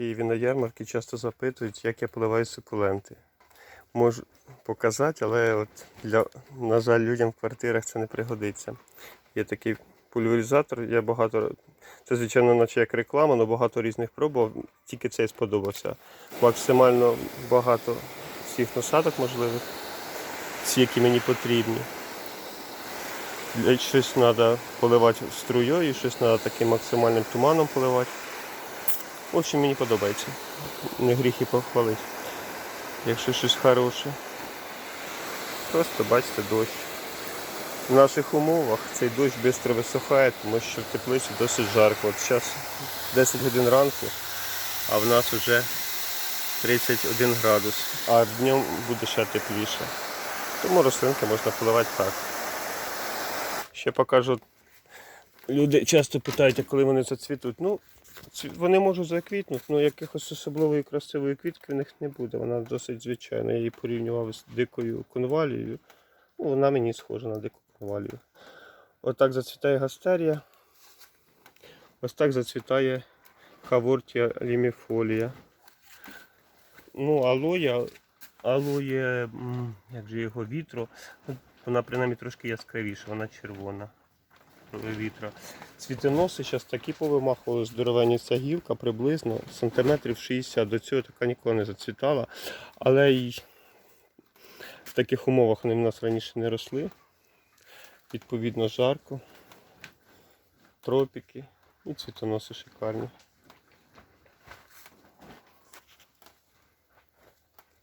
Києві на ярмарки часто запитують, як я поливаю сукуленти. Можу показати, але от для, на жаль, людям в квартирах це не пригодиться. Є такий пульверизатор, я багато. Це, звичайно, наче як реклама, але багато різних пробував, тільки цей сподобався. Максимально багато всіх насадок можливих, всі, які мені потрібні. Щось треба поливати струєю, щось треба таким максимальним туманом поливати. В общем, мені подобається. Не гріх і похвалити. Якщо щось хороше. Просто бачите дощ. В наших умовах цей дощ швидко висухає, тому що в теплиці досить жарко. От зараз 10 годин ранку, а в нас вже 31 градус, а днем буде ще тепліше. Тому рослинки можна поливати так. Ще покажу. Люди часто питають, коли вони зацвітуть. Ну, вони можуть заквітнути, але якихось особливої красивої квітки в них не буде. Вона досить звичайна. Я її порівнював з дикою конвалією. Ну, вона мені схожа на дику конвалію. Отак зацвітає гастерія. Ось так зацвітає хавортія ліміфолія. Ну, алоя, алоє, як же його вітро, ну, вона принаймні трошки яскравіша, вона червона. Вітра. Цвітоноси зараз такі повимахували, здоровенні ця гілка приблизно сантиметрів 60. До цього така ніколи не зацвітала. Але й в таких умовах вони в нас раніше не росли. Відповідно, жарко, тропіки і цвітоноси шикарні.